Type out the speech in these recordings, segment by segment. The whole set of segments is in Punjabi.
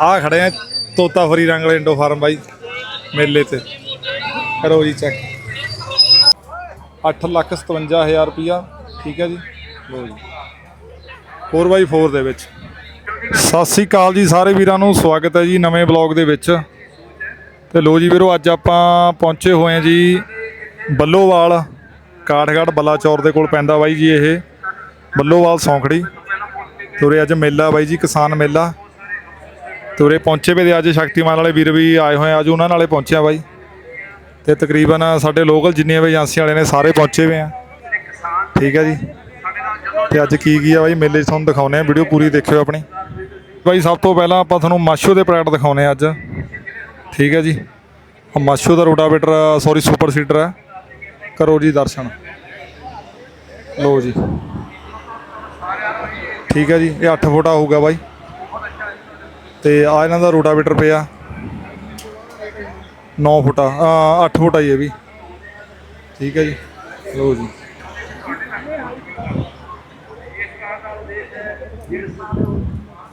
ਆ ਖੜੇ ਆ ਤੋਤਾ ਫਰੀ ਰੰਗ ਵਾਲੇ ਇੰਡੋ ਫਾਰਮ ਬਾਈ ਮੇਲੇ ਤੇ। ਕਰੋ ਜੀ ਚੈੱਕ 8 ਲੱਖ 57 ਹਜ਼ਾਰ ਰੁਪਿਆ ਠੀਕ ਹੈ ਜੀ? ਲੋ ਜੀ। 4x4 ਦੇ ਵਿੱਚ। ਸਤਿ ਸ੍ਰੀ ਅਕਾਲ ਜੀ ਸਾਰੇ ਵੀਰਾਂ ਨੂੰ, ਸਵਾਗਤ ਹੈ ਜੀ ਨਵੇਂ ਬਲੌਗ ਦੇ ਵਿੱਚ। ਤੇ ਲੋ ਜੀ ਵੀਰੋ, ਅੱਜ ਆਪਾਂ ਪਹੁੰਚੇ ਹੋਏ ਹਾਂ ਜੀ ਬੱਲੋਵਾਲ, ਕਾਠਗੜ੍ਹ ਬਲਾਚੌਰ ਦੇ ਕੋਲ ਪੈਂਦਾ ਬਾਈ ਜੀ ਇਹ। ਬੱਲੋਵਾਲ ਸੌਂਖੜੀ। ਤੁਰੇ ਅੱਜ ਮੇਲਾ ਬਾਈ ਜੀ, ਕਿਸਾਨ ਮੇਲਾ। ਤੁਰੇ ਪਹੁੰਚੇ ਵੇ ਦੇ ਅੱਜ ਸ਼ਕਤੀਮਾਨ ਵਾਲੇ ਵੀਰ ਵੀ ਆਏ ਹੋਏ ਆ, ਅੱਜ ਉਹਨਾਂ ਨਾਲੇ ਪਹੁੰਚਿਆ ਬਾਈ। ਤੇ ਤਕਰੀਬਨ ਸਾਡੇ ਲੋਕਲ ਜਿੰਨੀਆਂ ਵੀ ਏਜੰਸੀਆਂ ਵਾਲੇ ਨੇ ਸਾਰੇ ਪਹੁੰਚੇ ਵੇ ਆ। ਠੀਕ ਹੈ ਜੀ। ਤੇ ਅੱਜ ਕੀ ਕੀ ਆ ਬਾਈ ਮੇਲੇ 'ਚ ਤੁਹਾਨੂੰ ਦਿਖਾਉਨੇ ਆ ਵੀਡੀਓ ਪੂਰੀ ਦੇਖਿਓ ਆਪਣੀ। ਬਾਈ ਸਭ ਤੋਂ ਪਹਿਲਾਂ ਆਪਾਂ ਤੁਹਾਨੂੰ ਮਾਸ਼ੋ ਦੇ ਪ੍ਰੋਡਕਟ ਦਿਖਾਉਨੇ ਆ ਅੱਜ। ਠੀਕ ਹੈ ਜੀ। ਆਹ ਮਾਸ਼ੋ ਦਾ ਰੋਟਾਵੇਟਰ ਸੌਰੀ ਸੁਪਰ ਸੀਡਰ ਹੈ ਕਰੋ ਜੀ ਦਰਸ਼ਨ। ਲੋ ਜੀ। ਠੀਕ ਹੈ ਜੀ ਇਹ 8 ਫੁੱਟਾ ਹੋਊਗਾ ਬਾਈ। ਤੇ ਆ ਇਹਨਾਂ ਦਾ ਰੋਟਾਵੇਟਰ ਪਿਆ। 9 ਫੁੱਟ ਆ 8 ਫੁੱਟਾ ਹੀ ਇਹ ਵੀ। ਠੀਕ ਹੈ ਜੀ। ਲੋ ਜੀ।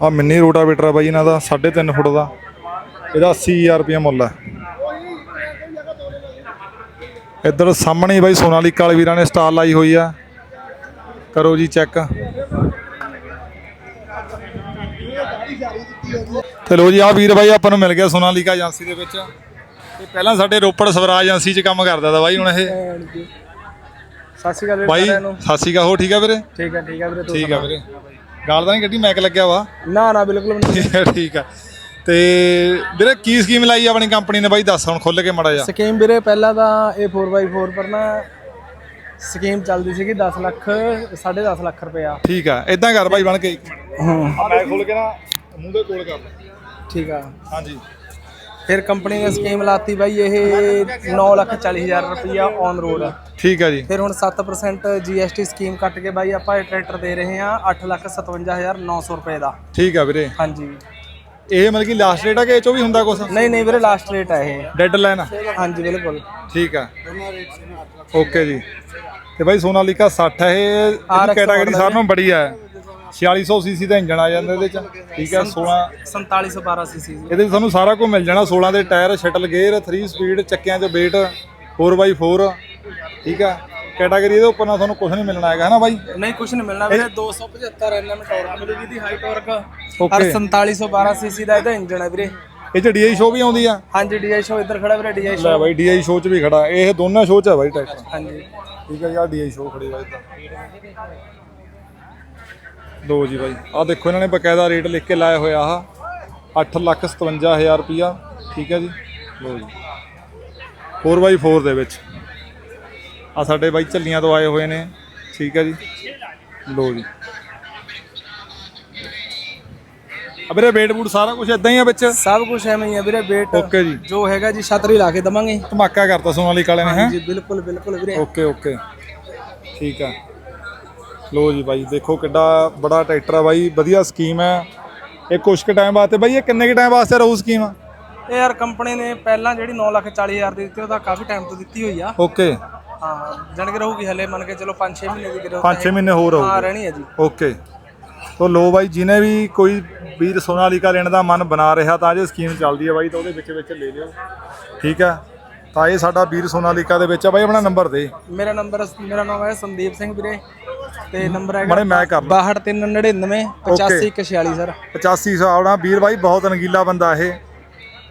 ਆ ਮਿੰਨੀ ਰੋਟਾਵੇਟਰ ਆ ਬਾਈ ਇਹਨਾਂ ਦਾ 3.5 ਫੁੱਟ ਦਾ। ਇਹਦਾ 80000 ਰੁਪਏ ਮੁੱਲ ਹੈ। ਇੱਧਰ ਸਾਹਮਣੇ ਬਾਈ ਸੋਨਾਲੀਕਾ ਵਾਲੇ ਵੀਰਾਂ ਨੇ ਸਟਾਲ ਲਾਈ ਹੋਈ ਆ। ਕਰੋ ਜੀ ਚੈੱਕ। ਤੇ ਲੋ ਜੀ ਆ ਵੀਰ ਬਾਈ ਆਪਾਂ ਨੂੰ ਮਿਲ ਗਿਆ ਸੋਨਾਲੀਕਾ ਏਜੰਸੀ ਦੇ ਵਿੱਚ। ਤੇ ਪਹਿਲਾਂ ਸਾਡੇ ਰੋਪੜ ਸਵਰਾਜ ਏਜੰਸੀ 'ਚ ਕੰਮ ਕਰਦਾ ਤਾ ਬਾਈ ਹੁਣ ਇਹ। ਸਤਿ ਸ਼੍ਰੀ ਅਕਾਲ ਵੀਰੇ ਬਾਈ ਸਾਰਿਆਂ ਨੂੰ। ਸਤਿ ਸ਼੍ਰੀ ਅਕਾਲ ਹੋ ਠੀਕ ਆ ਵੀਰੇ? ਠੀਕ ਹੈ ਠੀਕ ਹੈ ਵੀਰੇ ਤੂੰ ਠੀਕ ਆ ਵੀਰੇ। ਗਾਲ ਤਾਂ ਨਹੀਂ ਕੱਢੀ ਮੈਕ ਲੱਗਿਆ ਵਾ। ਨਾ ਨਾ ਬਿਲਕੁਲ ਨਹੀਂ। ਠੀਕ ਆ ਆ। ਤੇ ਵੀਰੇ ਕੀ ਸਕੀਮ ਲਾਈ ਆ ਆਪਣੀ ਕੰਪਨੀ ਨੇ ਬਾਈ? ਦੱਸ ਹੁਣ ਖੁੱਲ ਕੇ ਮੜਾ ਜਾ ਸਕੀਮ ਵੀਰੇ ਪਹਿਲਾਂ ਤਾਂ ਇਹ 4x4 ਪਰ ਨਾ ਸਕੀਮ ਚੱਲਦੀ ਸੀਗੀ 10 ਲੱਖ 10.5 ਲੱਖ ਰੁਪਇਆ। ਠੀਕ ਆ ਇਦਾਂ ਕਰ ਬਾਈ ਬਣ ਕੇ। ਹਾਂ। ਆ ਮੈਂ ਖੋਲ ਕੇ ਨਾ ਮੂੰਹ ਦੇ ਕੋਲ ਕਰ ਲੈ। ਠੀਕ ਆ। ਹਾਂਜੀ। ਫਿਰ ਕੰਪਨੀ ਨੇ ਸਕੀਮ ਲਾਤੀ ਬਾਈ ਇਹ 9 ਲੱਖ 40 ਹਜ਼ਾਰ ਰੁਪਇਆ ਔਨ ਰੋਡ ਠੀਕ ਆ ਜੀ। ਫਿਰ ਹੁਣ 7% GST ਸਕੀਮ ਕੱਟ ਕੇ ਬਾਈ ਆਪਾਂ ਇਹ ਟਰੈਕਟਰ ਦੇ ਰਹੇ ਹਾਂ 8 ਲੱਖ 57900 ਰੁਪਏ ਦਾ। ਠੀਕ ਆ ਵੀਰੇ। ਹਾਂਜੀ। ਇਹ ਮਤਲਬ ਕਿ ਲਾਸਟ ਰੇਟ ਆ ਕਿ ਇਹ ਚੋਂ ਵੀ ਹੁੰਦਾ ਕੁਝ ਨਹੀਂ ਨਹੀਂ ਵੀਰੇ ਲਾਸਟ ਰੇਟ ਹੈ ਇਹ। ਡੈਡ ਲਾਈਨ ਹਾਂਜੀ ਬਿਲਕੁਲ। ਠੀਕ ਆ। ਓਕੇ ਜੀ। ਤੇ ਬਾਈ ਸੋਨਾਲੀਕਾ 60 ਹੈ ਇਹ। ਕੈਟਾਗਰੀ ਸਾਰਿਆਂ ਨਾਲੋਂ ਬੜੀ ਆ 4600 ਸੀਸੀ ਦਾ ਇੰਜਣ ਆ ਜਾਂਦਾ ਇਹਦੇ ਚ। ਠੀਕ ਆ 16 4712 ਸੀਸੀ ਇਹਦੇ ਵਿੱਚ ਤੁਹਾਨੂੰ ਸਾਰਾ ਕੁਝ ਮਿਲ ਜਾਣਾ। 16 ਦੇ ਟਾਇਰ ਸ਼ਟਲ ਗੇਅਰ 3 ਸਪੀਡ ਚੱਕਿਆਂ 'ਚ weight 4x4 ਠੀਕ ਆ ਕੈਟਾਗਰੀ ਇਹਦੇ ਉੱਪਰ ਨਾ ਤੁਹਾਨੂੰ ਕੁਝ ਨਹੀਂ ਮਿਲਣਾ ਹੈਗਾ ਹਨਾ ਬਾਈ? ਨਹੀਂ ਕੁਝ ਨਹੀਂ ਮਿਲਣਾ ਵੀਰੇ। 275 ਐਨਐਮ ਟਾਰਕ ਮਿਲੂਗੀ ਦੀ ਹਾਈ ਟਾਰਕ. ਔਰ 4712 ਸੀਸੀ ਦਾ ਇਹਦਾ ਇੰਜਨ ਹੈ ਵੀਰੇ। ਇਹ ਚ DI ਸ਼ੋ ਵੀ ਆਉਂਦੀ ਆ? ਹਾਂਜੀ ਡੀਆਈ ਸ਼ੋ ਇੱਧਰ ਖੜਾ ਵੀਰੇ ਡੀਆਈ ਲੈ ਸ਼ੋ ਬਾਈ DI ਸ਼ੋ ਚ ਵੀ ਖੜਾ। ਇਹ ਦੋਨਾਂ ਸ਼ੋ ਚ ਆ ਬਾਈ ਟਰੈਕਟਰ। ਹਾਂਜੀ। ਠੀਕ ਹੈ ਯਾਰ DI ਸ਼ੋ ਖੜੀ ਬਾਈ ਤਾਂ ਲੋ ਜੀ ਬਾਈ। ਆ ਦੇਖੋ ਇਹਨਾਂ ਨੇ ਬਕਾਇਦਾ ਰੇਟ ਲਿਖ ਕੇ ਲਾਇਆ ਹੋਇਆ ਆਹ। 8 ਲੱਖ 57000 ਰੁਪਿਆ ਠੀਕ ਹੈ ਜੀ? ਲੋ ਜੀ। 4x4 ਦੇ ਵਿੱਚ। ਆ ਸਾਡੇ ਬਾਈ ਝੱਲੀਆਂ ਤੋਂ ਆਏ ਹੋਏ ਨੇ। ਠੀਕ ਹੈ ਜੀ? ਲੋ ਜੀ। ਆ ਵੀਰੇ ਵੇਟ ਬੂਟ ਸਾਰਾ ਕੁਝ ਇਦਾਂ ਹੀ ਆ ਵਿੱਚ? ਸਭ ਕੁਝ ਐਵੇਂ ਹੀ ਹੈ ਵੀਰੇ ਵੇਟ ਓਕੇ ਜੀ। ਜੋ ਹੈਗਾ ਜੀ ਛਤਰੀ ਲਾ ਕੇ ਦਵਾਂਗੇ। ਧਮਾਕਾ ਕਰਤਾ ਸੋਨਾਲੀ ਕਾਲੇ ਨੇ ਹੈ? ਜੀ ਬਿਲਕੁਲ ਬਿਲਕੁਲ ਵੀਰੇ। ਓਕੇ ਓਕੇ ਠੀਕ ਆ। ਲੋ ਜੀ ਬਾਈ ਦੇਖੋ ਕਿੱਡਾ ਬੜਾ ਟਰੈਕਟਰ ਆ ਬਾਈ ਵਧੀਆ ਸਕੀਮ ਹੈ। ਇਹ ਕੁਛ ਕੁ ਟਾਈਮ ਵਾਸਤੇ ਬਾਈ ਇਹ ਕਿੰਨੇ ਕੁ ਟਾਈਮ ਵਾਸਤੇ ਰਹੂ ਸਕੀਮ ਇਹ ਯਾਰ ਕੰਪਨੀ ਨੇ ਪਹਿਲਾਂ ਜਿਹੜੀ 9 ਲੱਖ 40 ਹਜ਼ਾਰ ਦੀ ਦਿੱਤੀ ਉਹਦਾ ਕਾਫੀ ਟਾਈਮ ਤੋਂ ਦਿੱਤੀ ਹੋਈ ਆ। ਓਕੇ ਹਾਂ ਜਣ ਕੇ ਰਹੂਗੀ ਹਲੇ ਮੰਨ ਕੇ ਚਲੋ 5-6 ਮਹੀਨੇ ਦੀ ਗਿਰੋ 5-6 ਮਹੀਨੇ ਹੋਰ ਰਹੂ ਹਾਂ ਰਹਿਣੀ ਹੈ ਜੀ। ਓਕੇ ਤੋ ਲੋ ਬਾਈ ਜਿਹਨੇ ਵੀ ਕੋਈ ਵੀਰ ਸੋਨਾਲੀਕਾ ਲੈਣ ਦਾ ਮਨ ਬਣਾ ਰਿਹਾ ਤਾਂ ਜੇ ਸਕੀਮ ਚੱਲਦੀ ਹੈ ਬਾਈ ਤਾਂ ਉਹਦੇ ਵਿੱਚ ਵਿੱਚ ਲੈ ਲਿਓ। ਠੀਕ ਹੈ? ਤਾਂ ਇਹ ਸਾਡਾ ਵੀਰ ਸੋਨਾਲੀਕਾ ਦੇ ਵਿੱਚ ਆ ਬਾਈ ਆਪਣਾ ਨੰਬਰ ਦੇ। ਮੇਰਾ ਨੰਬਰ ਮੇਰਾ ਨਾਮ ਹੈ ਸੰਦੀਪ ਸਿੰਘ ਵੀਰੇ। ਤੇ ਨੰਬਰ ਹੈਗਾ ਮੜੇ ਮੈਂ ਕਰ ਲਾਂ। 6299 85146 ਸਰ। 85 ਸਾਲ ਦਾ ਵੀਰ ਬਾਈ ਬਹੁਤ ਰੰਗੀਲਾ ਬੰਦਾ ਇਹ।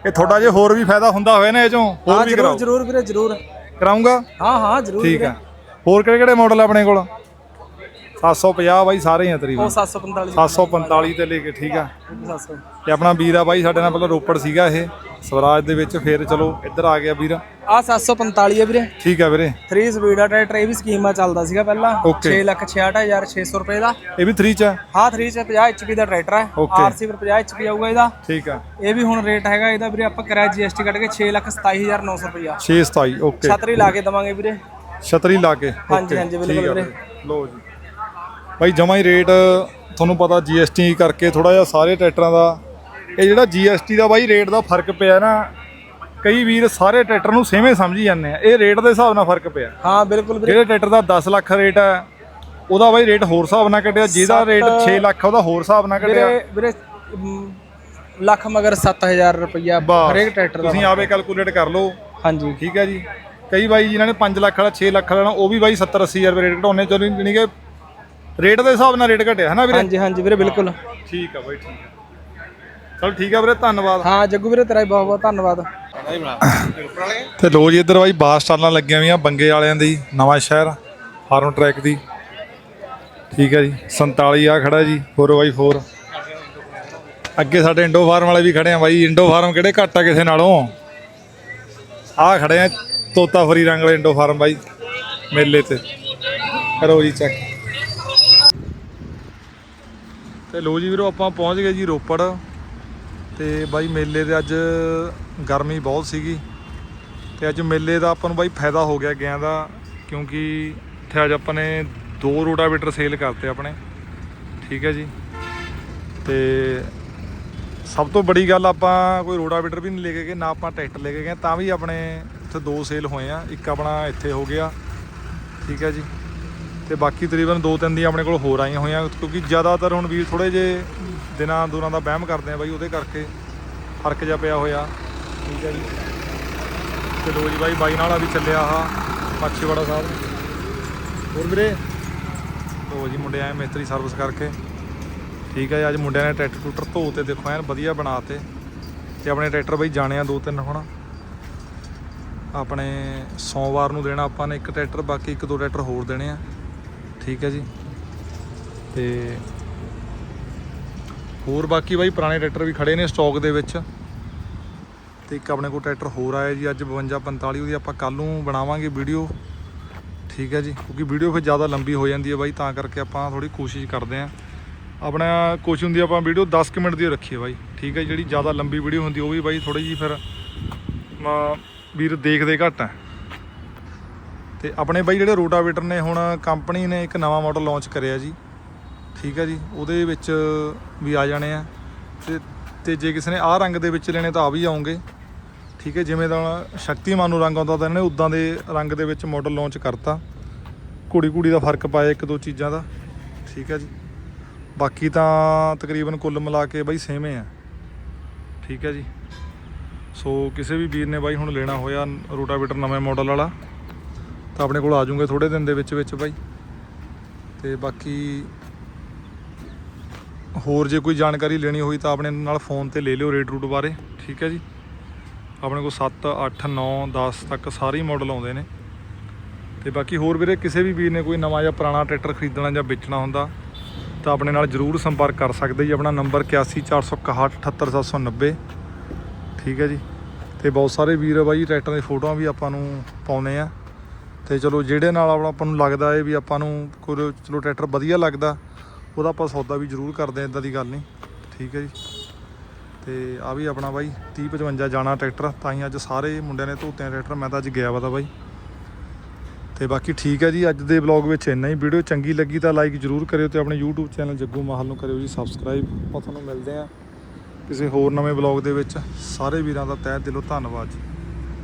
ਇਹ ਥੋੜਾ ਜਿਹਾ ਹੋਰ ਵੀ ਫਾਇਦਾ ਹੁੰਦਾ ਹੋਇਆ ਨਾ ਇਹ ਚੋਂ ਹੋਰ ਵੀ ਜਰੂਰ ਕਰਾਓ। ਜਰੂਰ ਵੀਰੇ ਜਰੂਰ। ਕਰਾਉਂਗਾ? ਹਾਂ ਹਾਂ ਜਰੂਰ ਠੀਕ ਆ ਹੋਰ ਕਿਹੜੇ ਕਿਹੜੇ ਮਾਡਲ ਆਪਣੇ ਕੋਲ? 750 ਬਾਈ ਸਾਰੇ ਹੀ ਆ ਤਕਰੀਬਨ। ਉਹ 745 745 ਤੇ ਲੈ ਕੇ ਠੀਕ ਆ। 700 ਤੇ ਆਪਣਾ ਵੀਰ ਆ ਬਾਈ ਸਾਡੇ ਨਾਲ ਪਹਿਲਾਂ ਰੋਪੜ ਸੀਗਾ ਇਹ ਸਵਰਾਜ ਦੇ ਵਿੱਚ ਫਿਰ ਚਲੋ ਇੱਧਰ ਆ ਗਿਆ ਵੀਰ। ਆ 745 ਹੈ ਵੀਰੇ। ਠੀਕ ਆ ਵੀਰੇ। 3 ਸਪੀਡ ਦਾ ਟਰੈਕਟਰ ਇਹ ਵੀ ਸਕੀਮਾ ਚੱਲਦਾ ਸੀਗਾ ਪਹਿਲਾਂ। Okay. 666600 ਰੁਪਏ ਦਾ। ਇਹ ਵੀ 3 ਚ ਆ? ਹਾਂ 3 ਚ 50 HP ਦਾ ਟਰੈਕਟਰ ਹੈ Okay. RC ਪਰ 50 HP ਆਊਗਾ ਇਹਦਾ। ਠੀਕ ਆ। ਇਹ ਵੀ ਹੁਣ ਰੇਟ ਹੈਗਾ ਇਹਦਾ ਵੀਰੇ ਆਪਾਂ ਕਰਾਇਆ GST ਕੱਟ ਕੇ 627900 ਰੁਪਇਆ। 627 ਓਕੇ ਛਤਰੀ ਲਾ ਕੇ ਦਵਾਂਗੇ ਵੀਰੇ। ਛਤਰੀ ਲਾ ਕੇ ਹਾਂਜੀ, ਹਾਂਜੀ, ਬਿਲਕੁਲ ਵੀਰੇ। ਲਓ ਜੀ। ਬਾਈ ਜਮਾ ਹੀ ਰੇਟ ਤੁਹਾਨੂੰ ਪਤਾ GST ਕਰਕੇ ਥੋੜਾ ਜਿਹਾ ਸਾਰੇ ਟਰੈਕਟਰਾਂ ਦਾ ਇਹ ਜਿਹੜਾ GST ਦਾ ਬਾਈ ਰੇਟ ਦਾ ਫ਼ਰਕ ਪਿਆ ਨਾ ਕਈ ਵੀਰ ਸਾਰੇ ਟਰੈਕਟਰ ਨੂੰ ਸੇਵੇਂ ਸਮਝੀ ਜਾਂਦੇ ਆ ਇਹ ਰੇਟ ਦੇ ਹਿਸਾਬ ਨਾਲ ਫ਼ਰਕ ਪਿਆ। ਹਾਂ ਬਿਲਕੁਲ ਵੀਰੇ ਜਿਹੜੇ ਟਰੈਕਟਰ ਦਾ 10 ਲੱਖ ਰੇਟ ਹੈ ਉਹਦਾ ਬਾਈ ਰੇਟ ਹੋਰ ਹਿਸਾਬ ਨਾਲ ਕੱਢਿਆ ਜਿਹਦਾ ਰੇਟ 6 ਲੱਖ ਆ, ਉਹਦਾ ਹੋਰ ਹਿਸਾਬ ਨਾਲ ਕੱਢਿਆ। ਵੀਰੇ ਅਮ, ਲੱਖ ਮਗਰ 7000 ਰੁਪਇਆ ਬਸ। ਹਰੇਕ ਟਰੈਕਟਰ ਦਾ ਤੁਸੀਂ ਆਪੇ ਕੈਲਕੂਲੇਟ ਕਰ ਲਓ। ਹਾਂਜੀ। ਠੀਕ ਹੈ ਜੀ। ਕਈ ਬਾਈ ਜਿਨ੍ਹਾਂ ਨੇ 5 ਲੱਖ ਵਾਲਾ 6 ਲੱਖ ਵਾਲਾ ਉਹ ਵੀ ਬਾਈ 70 80000 ਰੁਪਏ ਰੇਟ ਘਟਾਉਣੇ ਚਲੋ ਜਾਣੀ ਕਿ ਰੇਟ ਦੇ ਹਿਸਾਬ ਨਾਲ ਰੇਟ ਘਟਿਆ ਹੈ ਨਾ ਵੀਰੇ? ਹਾਂਜੀ ਹਾਂਜੀ ਵੀਰੇ ਬਿਲਕੁਲ। ਠੀਕ ਆ ਬਾਈ ਠੀਕ ਆ। ਚਲ ਠੀਕ ਆ ਵੀਰੇ ਧੰਨਵਾਦ। ਹਾਂ ਜੱਗੂ ਵੀਰੇ ਤੇਰਾ ਬਹੁਤ ਬਹੁਤ ਧੰਨਵਾਦ। ਤੇ ਲੋ ਜੀ ਇੱਧਰ ਬਾਈ ਬਾਸ ਸਟਾਲਾਂ ਲੱਗੀਆਂ ਹੋਈਆਂ ਬੰਗੇ ਵਾਲਿਆਂ ਦੀ ਨਵਾਂ ਸ਼ਹਿਰ ਫਾਰਮ ਟਰੈਕ ਦੀ। ਠੀਕ ਹੈ ਜੀ 47 ਆ ਖੜਾ ਜੀ 4x4 ਅੱਗੇ ਸਾਡੇ ਇੰਡੋ ਫਾਰਮ ਵਾਲੇ ਵੀ ਖੜੇ ਆ ਬਾਈ ਇੰਡੋ ਫਾਰਮ ਕਿਹੜੇ ਘੱਟ ਆ ਕਿਸੇ ਨਾਲੋਂ? ਆ ਖੜੇ ਆ ਤੋਤਾ ਫਰੀ ਰੰਗ ਵਾਲੇ ਇੰਡੋ ਫਾਰਮ ਬਾਈ ਮੇਲੇ ਤੇ। ਕਰੋ ਜੀ ਚੈੱਕ ਤੇ ਲੋ ਜੀ ਵੀਰੋ, ਆਪਾਂ ਪਹੁੰਚ ਗਏ ਜੀ ਰੋਪੜ। ਤੇ ਬਾਈ ਮੇਲੇ ਦੇ ਅੱਜ ਗਰਮੀ ਬਹੁਤ ਸੀਗੀ। ਤੇ ਅੱਜ ਮੇਲੇ ਦਾ ਆਪਾਂ ਨੂੰ ਬਾਈ ਫਾਇਦਾ ਹੋ ਗਿਆ ਗਿਆ ਦਾ, ਕਿਉਂਕਿ ਇੱਥੇ ਅੱਜ ਆਪਾਂ ਨੇ ਦੋ ਰੋਟਾਵੇਟਰ ਸੇਲ ਕਰਤੇ ਆਪਣੇ। ਠੀਕ ਹੈ ਜੀ। ਤੇ ਸਭ ਤੋਂ ਬੜੀ ਗੱਲ ਆਪਾਂ ਕੋਈ ਰੋਟਾਵੇਟਰ ਵੀ ਨਹੀਂ ਲੈ ਕੇ ਗਏ, ਨਾ ਆਪਾਂ ਟਰੈਕਟਰ ਲੈ ਕੇ ਗਏ, ਤਾਂ ਵੀ ਆਪਣੇ ਇੱਥੇ ਦੋ ਸੇਲ ਹੋਏ ਆ। ਇੱਕ ਆਪਣਾ ਇੱਥੇ ਹੋ ਗਿਆ। ਠੀਕ ਹੈ ਜੀ। ਤੇ ਬਾਕੀ ਤਕਰੀਬਨ ਦੋ ਤਿੰਨ ਦੀਆਂ ਆਪਣੇ ਕੋਲ ਹੋਰ ਆਈਆਂ ਹੋਈਆਂ, ਕਿਉਂਕਿ ਜ਼ਿਆਦਾਤਰ ਹੁਣ ਵੀਰ ਥੋੜੇ ਜੇ ਦਿਨਾਂ ਦੂਰਾਂ ਦਾ ਵਹਿਮ ਕਰਦੇ ਆ ਬਾਈ, ਉਹਦੇ ਕਰਕੇ ਫ਼ਰਕ ਜਿਹਾ ਪਿਆ ਹੋਇਆ। ਠੀਕ ਹੈ ਜੀ। ਤੇ ਲੋ ਜੀ ਬਾਈ ਬਾਈ ਨਾਲ ਆ ਵੀ ਚੱਲਿਆ ਆ ਮਾਛੀਵਾੜਾ ਸਾਹਿਬ। ਹੋਰ ਵੀਰੇ? ਲੋ ਜੀ, ਮੁੰਡੇ ਆਏ ਮਿਸਤਰੀ ਸਰਵਿਸ ਕਰਕੇ। ਠੀਕ ਹੈ ਜੀ, ਅੱਜ ਮੁੰਡਿਆਂ ਨੇ ਟਰੈਕਟਰ ਟੂਟਰ ਧੋ ਤੇ ਦੇਖੋ ਐਨ ਵਧੀਆ ਬਣਾਤੇ। ਤੇ ਆਪਣੇ ਟਰੈਕਟਰ ਬਾਈ ਜਾਣੇ ਆ ਦੋ ਤਿੰਨ ਹੁਣ। ਆਪਣੇ ਸੋਮਵਾਰ ਨੂੰ ਦੇਣਾ ਆਪਾਂ ਨੇ ਇੱਕ ਟਰੈਕਟਰ, ਬਾਕੀ ਇੱਕ ਦੋ ਟਰੈਕਟਰ ਹੋਰ ਦੇਣੇ ਆ। ਠੀਕ ਹੈ ਜੀ। ਤੇ ਹੋਰ ਬਾਕੀ ਬਾਈ ਪੁਰਾਣੇ ਟਰੈਕਟਰ ਵੀ ਖੜੇ ਨੇ ਸਟਾਕ ਦੇ ਵਿੱਚ। ਤੇ ਇੱਕ ਆਪਣੇ ਕੋਲ ਟਰੈਕਟਰ ਹੋਰ ਆਇਆ ਜੀ, ਅੱਜ 52 45 ਉਹਦੀ ਆਪਾਂ ਕੱਲ ਨੂੰ ਬਣਾਵਾਂਗੇ ਵੀਡੀਓ। ਠੀਕ ਹੈ ਜੀ, ਕਿਉਂਕਿ ਵੀਡੀਓ ਫਿਰ ਜ਼ਿਆਦਾ ਲੰਬੀ ਹੋ ਜਾਂਦੀ ਹੈ ਬਾਈ, ਤਾਂ ਕਰਕੇ ਆਪਾਂ ਥੋੜੀ ਕੋਸ਼ਿਸ਼ ਕਰਦੇ ਆਂ ਆਪਣਾ ਕੋਸ਼ਿਸ਼ ਹੁੰਦੀ ਆਪਾਂ ਵੀਡੀਓ 10 ਕੁ ਮਿੰਟ ਦੀ ਓ ਰੱਖੀਏ ਬਾਈ, ਠੀਕ ਹੈ ਜਿਹੜੀ ਜ਼ਿਆਦਾ ਲੰਬੀ ਵੀਡੀਓ ਹੁੰਦੀ ਉਹ ਵੀ ਬਾਈ ਥੋੜੀ ਜੀ ਫਿਰ ਵੀਰ ਦੇਖਦੇ ਘੱਟ ਆ ਤੇ ਆਪਣੇ ਬਾਈ ਜਿਹੜੇ ਰੋਟਾਵੇਟਰ ਨੇ, ਹੁਣ ਕੰਪਨੀ ਨੇ ਇੱਕ ਨਵਾਂ ਮਾਡਲ ਲਾਂਚ ਕਰਿਆ ਜੀ। ਠੀਕ ਹੈ ਜੀ, ਉਹਦੇ ਵਿੱਚ ਵੀ ਆ ਜਾਣੇ ਆ। ਤੇ ਤੇ ਜੇ ਕਿਸੇ ਨੇ ਆਹ ਰੰਗ ਦੇ ਵਿੱਚ ਲੈਣੇ ਤਾਂ ਆ ਵੀ ਆਉਂਗੇ। ਠੀਕ ਹੈ ਜਿਵੇਂ ਦਾ ਸ਼ਕਤੀਮਾਨ ਨੂੰ ਰੰਗ ਆਉਂਦਾ, ਤਾਂ ਇਹਨੇ ਉਦਾਂ ਦੇ ਰੰਗ ਦੇ ਵਿੱਚ ਮਾਡਲ ਲਾਂਚ ਕਰਤਾ। ਕੁੜੀ ਕੁੜੀ ਦਾ ਫ਼ਰਕ ਪਾਇਆ ਇੱਕ ਦੋ ਚੀਜ਼ਾਂ ਦਾ। ਠੀਕ ਹੈ ਜੀ। ਬਾਕੀ ਤਾਂ ਤਕਰੀਬਨ ਕੁੱਲ ਮਿਲਾ ਕੇ ਬਾਈ ਸੇਮ ਹੀ ਆ। ਠੀਕ ਹੈ ਜੀ। ਸੋ ਕਿਸੇ ਵੀ ਵੀਰ ਨੇ ਬਾਈ ਹੁਣ ਲੈਣਾ ਹੋਇਆ ਰੋਟਾਵੇਟਰ ਨਵੇਂ ਮਾਡਲ ਵਾਲਾ। ਤਾਂ ਆਪਣੇ ਕੋਲ ਆ ਜਾਊਗੇ ਥੋੜੇ ਦਿਨ ਦੇ ਵਿੱਚ ਵਿੱਚ ਬਾਈ। ਤੇ ਬਾਕੀ ਹੋਰ ਜੇ ਕੋਈ ਜਾਣਕਾਰੀ ਲੈਣੀ ਹੋਈ ਤਾਂ ਆਪਣੇ ਨਾਲ ਫੋਨ ਤੇ ਲੈ ਲਿਓ ਰੇਟ ਰੂਟ ਬਾਰੇ, ਠੀਕ ਹੈ ਜੀ? ਆਪਣੇ ਕੋਲ 7 8 9 10 ਤੱਕ ਸਾਰੇ ਮਾਡਲ ਆਉਂਦੇ ਨੇ। ਤੇ ਬਾਕੀ ਹੋਰ ਵੀਰੇ ਕਿਸੇ ਵੀ ਵੀਰ ਨੇ ਕੋਈ ਨਵਾਂ ਜਾਂ ਪੁਰਾਣਾ ਟਰੈਕਟਰ ਖਰੀਦਣਾ ਜਾਂ ਵੇਚਣਾ ਹੁੰਦਾ ਤਾਂ ਆਪਣੇ ਨਾਲ ਜਰੂਰ ਸੰਪਰਕ ਕਰ ਸਕਦੇ ਜੀ। ਆਪਣਾ ਨੰਬਰ 8146178790 ਠੀਕ ਹੈ ਜੀ? ਤੇ ਬਹੁਤ ਸਾਰੇ ਵੀਰ ਬਾਈ ਟਰੈਕਟਰਾਂ ਦੀ ਫੋਟੋਆਂ ਵੀ ਆਪਾਂ ਨੂੰ ਪਾਉਨੇ ਆ। ਤੇ ਚਲੋ ਜਿਹੜੇ ਨਾਲ ਆਪਣਾ ਆਪਾਂ ਨੂੰ ਲੱਗਦਾ ਹੈ ਵੀ ਆਪਾਂ ਨੂੰ ਕੋਈ ਚਲੋ ਟਰੈਕਟਰ ਵਧੀਆ ਲੱਗਦਾ, ਉਹਦਾ ਆਪਾਂ ਸੌਦਾ ਵੀ ਜ਼ਰੂਰ ਕਰਦੇ ਹਾਂ ਇਦਾਂ ਦੀ ਗੱਲ ਨਹੀਂ। ਠੀਕ ਹੈ ਜੀ। ਤੇ ਆ ਵੀ ਆਪਣਾ ਬਾਈ 30 55 ਜਾਣਾ ਟਰੈਕਟਰ, ਤਾਂ ਹੀ ਅੱਜ ਸਾਰੇ ਮੁੰਡਿਆਂ ਨੇ ਧੋਤੇ ਟਰੈਕਟਰ, ਮੈਂ ਤਾਂ ਅੱਜ ਗਿਆ ਵਾ ਤਾਂ ਬਾਈ। ਤੇ ਬਾਕੀ ਠੀਕ ਹੈ ਜੀ, ਅੱਜ ਦੇ ਵਲੌਗ ਵਿੱਚ ਇੰਨਾ ਹੀ। ਵੀਡੀਓ ਚੰਗੀ ਲੱਗੀ ਤਾਂ ਲਾਈਕ ਜ਼ਰੂਰ ਕਰਿਓ ਤੇ ਆਪਣੇ YouTube ਚੈਨਲ ਜੱਗੂ ਮਾਹਲ ਨੂੰ ਕਰਿਓ ਜੀ ਸਬਸਕ੍ਰਾਈਬ ਆਪਾਂ ਤੁਹਾਨੂੰ ਮਿਲਦੇ ਆ ਕਿਸੇ ਹੋਰ ਨਵੇਂ ਵਲੌਗ ਦੇ ਵਿੱਚ। ਸਾਰੇ ਵੀਰਾਂ ਦਾ ਤਹਿ ਦਿਲੋਂ ਧੰਨਵਾਦ ਜੀ।